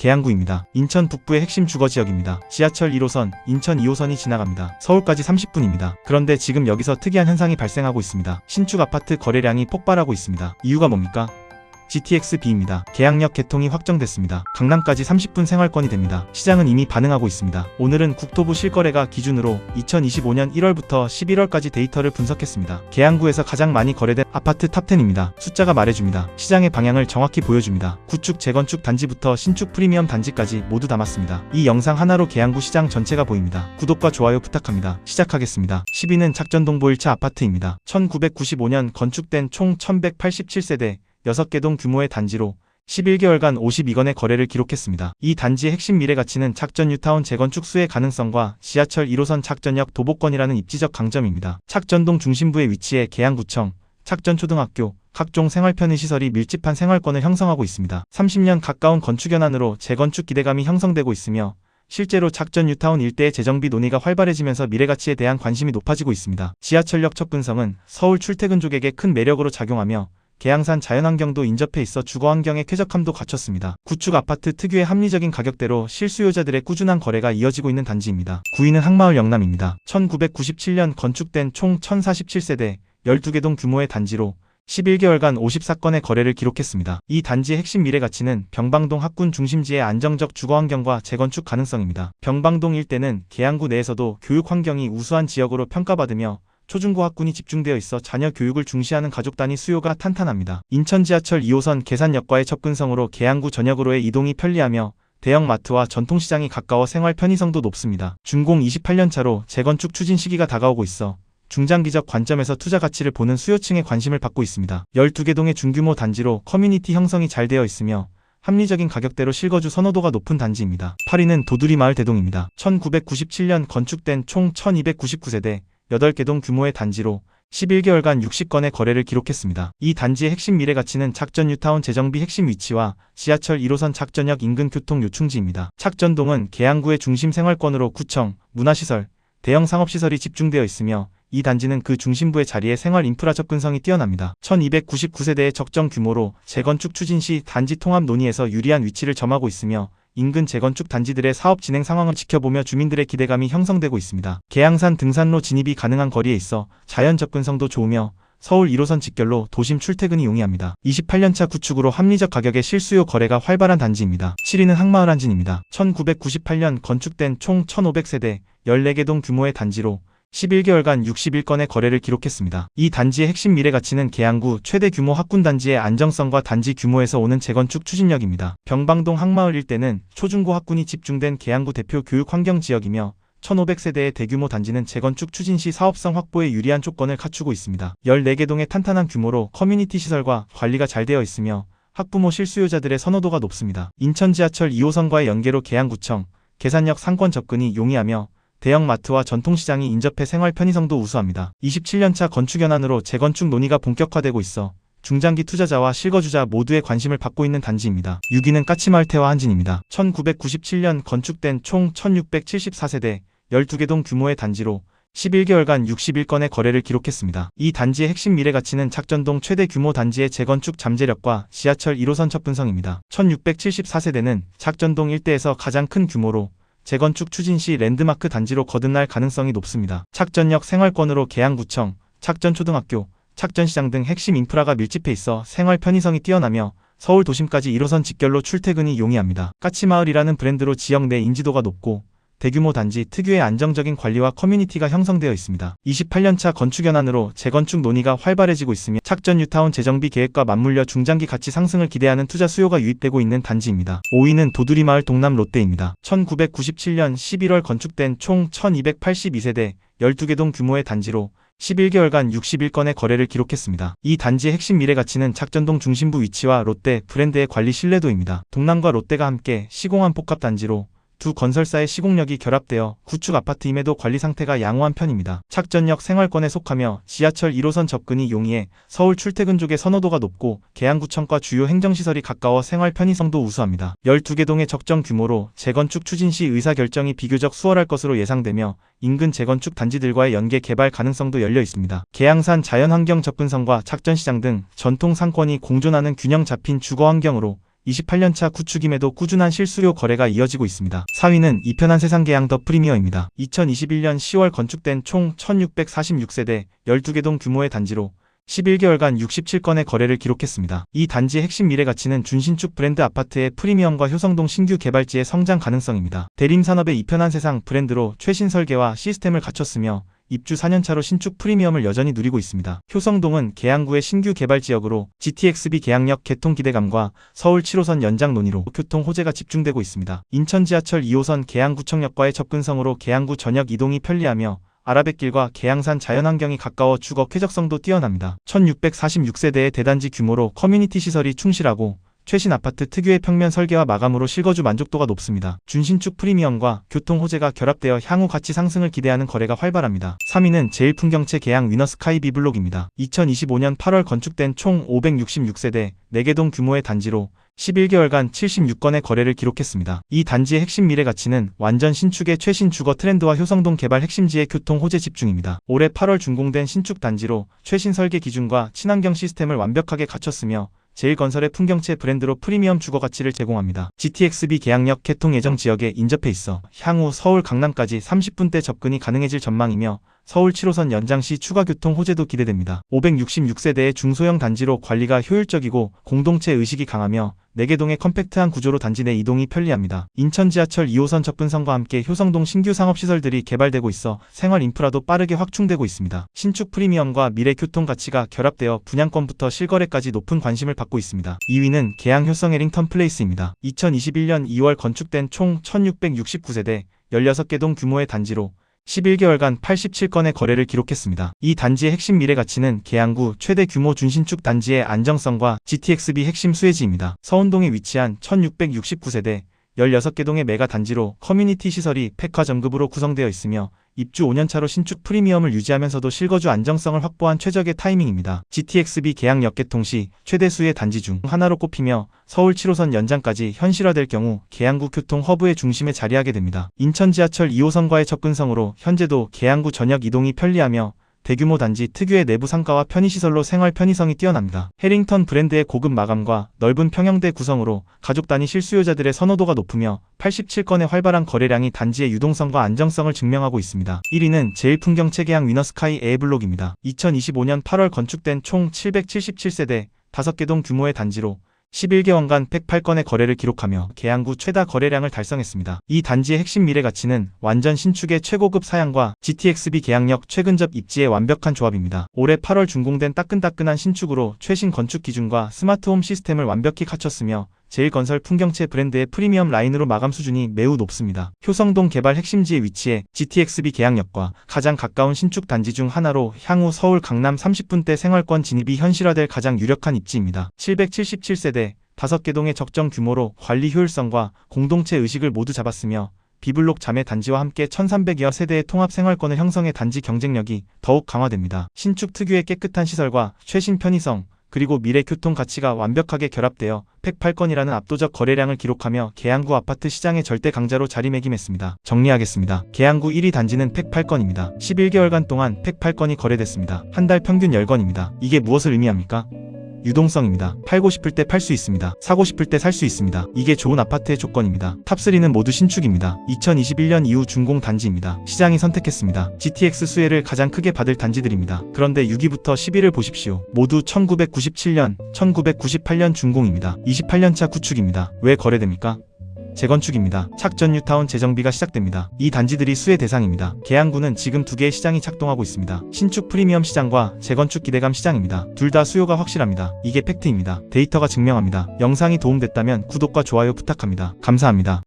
계양구입니다. 인천 북부의 핵심 주거 지역입니다. 지하철 1호선, 인천 2호선이 지나갑니다. 서울까지 30분입니다. 그런데 지금 여기서 특이한 현상이 발생하고 있습니다. 신축 아파트 거래량이 폭발하고 있습니다. 이유가 뭡니까? GTX-B입니다. 계약력 개통이 확정됐습니다. 강남까지 30분 생활권이 됩니다. 시장은 이미 반응하고 있습니다. 오늘은 국토부 실거래가 기준으로 2025년 1월부터 11월까지 데이터를 분석했습니다. 계양구에서 가장 많이 거래된 아파트 탑10입니다. 숫자가 말해줍니다. 시장의 방향을 정확히 보여줍니다. 구축 재건축 단지부터 신축 프리미엄 단지까지 모두 담았습니다. 이 영상 하나로 계양구 시장 전체가 보입니다. 구독과 좋아요 부탁합니다. 시작하겠습니다. 10위는 작전동보 1차 아파트입니다. 1995년 건축된 총 1187세대 6개 동 규모의 단지로 11개월간 52건의 거래를 기록했습니다. 이 단지의 핵심 미래 가치는 작전 뉴타운 재건축 수의 가능성과 지하철 1호선 작전역 도보권이라는 입지적 강점입니다. 착전동 중심부에 위치해 계양구청, 착전초등학교, 각종 생활 편의 시설이 밀집한 생활권을 형성하고 있습니다. 30년 가까운 건축 연한으로 재건축 기대감이 형성되고 있으며 실제로 작전 뉴타운 일대의 재정비 논의가 활발해지면서 미래가치에 대한 관심이 높아지고 있습니다. 지하철역 접근성은 서울 출퇴근족에게 큰 매력으로 작용하며 계양산 자연환경도 인접해 있어 주거환경의 쾌적함도 갖췄습니다. 구축 아파트 특유의 합리적인 가격대로 실수요자들의 꾸준한 거래가 이어지고 있는 단지입니다. 9위는 항마을 영남입니다. 1997년 건축된 총 1047세대 12개 동 규모의 단지로 11개월간 54건의 거래를 기록했습니다. 이 단지의 핵심 미래 가치는 병방동 학군 중심지의 안정적 주거환경과 재건축 가능성입니다. 병방동 일대는 계양구 내에서도 교육 환경이 우수한 지역으로 평가받으며 초중고 학군이 집중되어 있어 자녀 교육을 중시하는 가족 단위 수요가 탄탄합니다. 인천 지하철 2호선 계산역과의 접근성으로 계양구 전역으로의 이동이 편리하며 대형 마트와 전통시장이 가까워 생활 편의성도 높습니다. 준공 28년차로 재건축 추진 시기가 다가오고 있어 중장기적 관점에서 투자 가치를 보는 수요층의 관심을 받고 있습니다. 12개 동의 중규모 단지로 커뮤니티 형성이 잘 되어 있으며 합리적인 가격대로 실거주 선호도가 높은 단지입니다. 8위는 도두리 마을 대동입니다. 1997년 건축된 총 1299세대 8개 동 규모의 단지로 11개월간 60건의 거래를 기록했습니다. 이 단지의 핵심 미래 가치는 작전 뉴타운 재정비 핵심 위치와 지하철 1호선 작전역 인근 교통 요충지입니다. 착전동은 계양구의 중심 생활권으로 구청, 문화시설, 대형 상업시설이 집중되어 있으며 이 단지는 그 중심부의 자리에 생활 인프라 접근성이 뛰어납니다. 1299세대의 적정 규모로 재건축 추진 시 단지 통합 논의에서 유리한 위치를 점하고 있으며 인근 재건축 단지들의 사업 진행 상황을 지켜보며 주민들의 기대감이 형성되고 있습니다. 계양산 등산로 진입이 가능한 거리에 있어 자연 접근성도 좋으며 서울 1호선 직결로 도심 출퇴근이 용이합니다. 28년차 구축으로 합리적 가격의 실수요 거래가 활발한 단지입니다. 7위는 항마을 한진입니다. 1998년 건축된 총 1500세대 14개 동 규모의 단지로 11개월간 61건의 거래를 기록했습니다. 이 단지의 핵심 미래 가치는 계양구 최대 규모 학군 단지의 안정성과 단지 규모에서 오는 재건축 추진력입니다. 병방동 항마을 일대는 초중고 학군이 집중된 계양구 대표 교육 환경 지역이며 1500세대의 대규모 단지는 재건축 추진 시 사업성 확보에 유리한 조건을 갖추고 있습니다. 14개 동의 탄탄한 규모로 커뮤니티 시설과 관리가 잘 되어 있으며 학부모 실수요자들의 선호도가 높습니다. 인천 지하철 2호선과의 연계로 계양구청, 계산역 상권 접근이 용이하며 대형 마트와 전통시장이 인접해 생활 편의성도 우수합니다. 27년차 건축 연안으로 재건축 논의가 본격화되고 있어 중장기 투자자와 실거주자 모두의 관심을 받고 있는 단지입니다. 6위는 까치마을태와 한진입니다. 1997년 건축된 총 1674세대 12개 동 규모의 단지로 11개월간 61건의 거래를 기록했습니다. 이 단지의 핵심 미래 가치는 작전동 최대 규모 단지의 재건축 잠재력과 지하철 1호선 접근성입니다. 1674세대는 작전동 일대에서 가장 큰 규모로 재건축 추진 시 랜드마크 단지로 거듭날 가능성이 높습니다. 착전역 생활권으로 계양구청, 착전초등학교, 착전시장 등 핵심 인프라가 밀집해 있어 생활 편의성이 뛰어나며 서울 도심까지 1호선 직결로 출퇴근이 용이합니다. 까치마을이라는 브랜드로 지역 내 인지도가 높고 대규모 단지 특유의 안정적인 관리와 커뮤니티가 형성되어 있습니다. 28년차 건축 연안으로 재건축 논의가 활발해지고 있으며 착전 뉴타운 재정비 계획과 맞물려 중장기 가치 상승을 기대하는 투자 수요가 유입되고 있는 단지입니다. 5위는 도두리 마을 동남 롯데입니다. 1997년 11월 건축된 총 1282세대 12개 동 규모의 단지로 11개월간 61건의 거래를 기록했습니다. 이 단지의 핵심 미래 가치는 작전동 중심부 위치와 롯데 브랜드의 관리 신뢰도입니다. 동남과 롯데가 함께 시공한 복합 단지로 두 건설사의 시공력이 결합되어 구축 아파트임에도 관리 상태가 양호한 편입니다. 착전역 생활권에 속하며 지하철 1호선 접근이 용이해 서울 출퇴근족의 선호도가 높고 계양구청과 주요 행정시설이 가까워 생활 편의성도 우수합니다. 12개 동의 적정 규모로 재건축 추진 시 의사결정이 비교적 수월할 것으로 예상되며 인근 재건축 단지들과의 연계 개발 가능성도 열려 있습니다. 계양산 자연환경 접근성과 착전시장 등 전통 상권이 공존하는 균형 잡힌 주거 환경으로 28년차 구축임에도 꾸준한 실수요 거래가 이어지고 있습니다. 4위는 이편한 세상 계양 더 프리미어입니다. 2021년 10월 건축된 총 1646세대 12개 동 규모의 단지로 11개월간 67건의 거래를 기록했습니다. 이 단지의 핵심 미래 가치는 준신축 브랜드 아파트의 프리미엄과 효성동 신규 개발지의 성장 가능성입니다. 대림 산업의 이편한 세상 브랜드로 최신 설계와 시스템을 갖췄으며 입주 4년차로 신축 프리미엄을 여전히 누리고 있습니다. 효성동은 계양구의 신규 개발 지역으로 GTXB 계양역 개통 기대감과 서울 7호선 연장 논의로 교통 호재가 집중되고 있습니다. 인천 지하철 2호선 계양구청역과의 접근성으로 계양구 전역 이동이 편리하며 아라뱃길과 계양산 자연환경이 가까워 주거 쾌적성도 뛰어납니다. 1646세대의 대단지 규모로 커뮤니티 시설이 충실하고 최신 아파트 특유의 평면 설계와 마감으로 실거주 만족도가 높습니다. 준신축 프리미엄과 교통 호재가 결합되어 향후 가치 상승을 기대하는 거래가 활발합니다. 3위는 제일풍경채 계양 위너스카이 비블록입니다. 2025년 8월 건축된 총 566세대 4개 동 규모의 단지로 11개월간 76건의 거래를 기록했습니다. 이 단지의 핵심 미래 가치는 완전 신축의 최신 주거 트렌드와 효성동 개발 핵심지의 교통 호재 집중입니다. 올해 8월 준공된 신축 단지로 최신 설계 기준과 친환경 시스템을 완벽하게 갖췄으며 제일건설의 풍경채 브랜드로 프리미엄 주거 가치를 제공합니다. GTXB 계양역 개통 예정 지역에 인접해 있어 향후 서울 강남까지 30분대 접근이 가능해질 전망이며 서울 7호선 연장 시 추가 교통 호재도 기대됩니다. 566세대의 중소형 단지로 관리가 효율적이고 공동체 의식이 강하며 4개 동의 컴팩트한 구조로 단지 내 이동이 편리합니다. 인천 지하철 2호선 접근성과 함께 효성동 신규 상업시설들이 개발되고 있어 생활 인프라도 빠르게 확충되고 있습니다. 신축 프리미엄과 미래 교통 가치가 결합되어 분양권부터 실거래까지 높은 관심을 받고 있습니다. 2위는 계양 효성 에링턴 플레이스입니다. 2021년 2월 건축된 총 1669세대 16개 동 규모의 단지로 11개월간 87건의 거래를 기록했습니다. 이 단지의 핵심 미래 가치는 계양구 최대 규모 준신축 단지의 안정성과 GTXB 핵심 수혜지입니다. 서운동에 위치한 1669세대 16개 동의 메가 단지로 커뮤니티 시설이 팩화 전급으로 구성되어 있으며 입주 5년차로 신축 프리미엄을 유지하면서도 실거주 안정성을 확보한 최적의 타이밍입니다. GTXB 계약 역개통 시 최대 수의 단지 중 하나로 꼽히며 서울 7호선 연장까지 현실화될 경우 계양구 교통 허브의 중심에 자리하게 됩니다. 인천 지하철 2호선과의 접근성으로 현재도 계양구 전역 이동이 편리하며 대규모 단지 특유의 내부 상가와 편의시설로 생활 편의성이 뛰어납니다. 해링턴 브랜드의 고급 마감과 넓은 평형대 구성으로 가족 단위 실수요자들의 선호도가 높으며 87건의 활발한 거래량이 단지의 유동성과 안정성을 증명하고 있습니다. 1위는 제일풍경채 계양 위너스카이 에블록입니다. 2025년 8월 건축된 총 777세대 5개 동 규모의 단지로 11개월간 108건의 거래를 기록하며 계양구 최다 거래량을 달성했습니다. 이 단지의 핵심 미래 가치는 완전 신축의 최고급 사양과 GTXB 계양역 최근접 입지의 완벽한 조합입니다. 올해 8월 준공된 따끈따끈한 신축으로 최신 건축 기준과 스마트홈 시스템을 완벽히 갖췄으며 제일건설 풍경채 브랜드의 프리미엄 라인으로 마감 수준이 매우 높습니다. 효성동 개발 핵심지에 위치해 GTXB 계양역과 가장 가까운 신축 단지 중 하나로 향후 서울 강남 30분대 생활권 진입이 현실화될 가장 유력한 입지입니다. 777세대 5개 동의 적정 규모로 관리 효율성과 공동체 의식을 모두 잡았으며 비블록 자매 단지와 함께 1300여 세대의 통합 생활권을 형성해 단지 경쟁력이 더욱 강화됩니다. 신축 특유의 깨끗한 시설과 최신 편의성, 그리고 미래 교통 가치가 완벽하게 결합되어 108건이라는 압도적 거래량을 기록하며 계양구 아파트 시장의 절대 강자로 자리매김했습니다. 정리하겠습니다. 계양구 1위 단지는 108건입니다. 11개월간 동안 108건이 거래됐습니다. 한 달 평균 10건입니다. 이게 무엇을 의미합니까? 유동성입니다. 팔고 싶을 때 팔 수 있습니다. 사고 싶을 때 살 수 있습니다. 이게 좋은 아파트의 조건입니다. 탑3는 모두 신축입니다. 2021년 이후 준공 단지입니다. 시장이 선택했습니다. GTX 수혜를 가장 크게 받을 단지들입니다. 그런데 6위부터 10위를 보십시오. 모두 1997년, 1998년 준공입니다. 28년차 구축입니다. 왜 거래됩니까? 재건축입니다. 착전 뉴타운 재정비가 시작됩니다. 이 단지들이 수혜 대상입니다. 계양구는 지금 두 개의 시장이 작동하고 있습니다. 신축 프리미엄 시장과 재건축 기대감 시장입니다. 둘 다 수요가 확실합니다. 이게 팩트입니다. 데이터가 증명합니다. 영상이 도움됐다면 구독과 좋아요 부탁합니다. 감사합니다.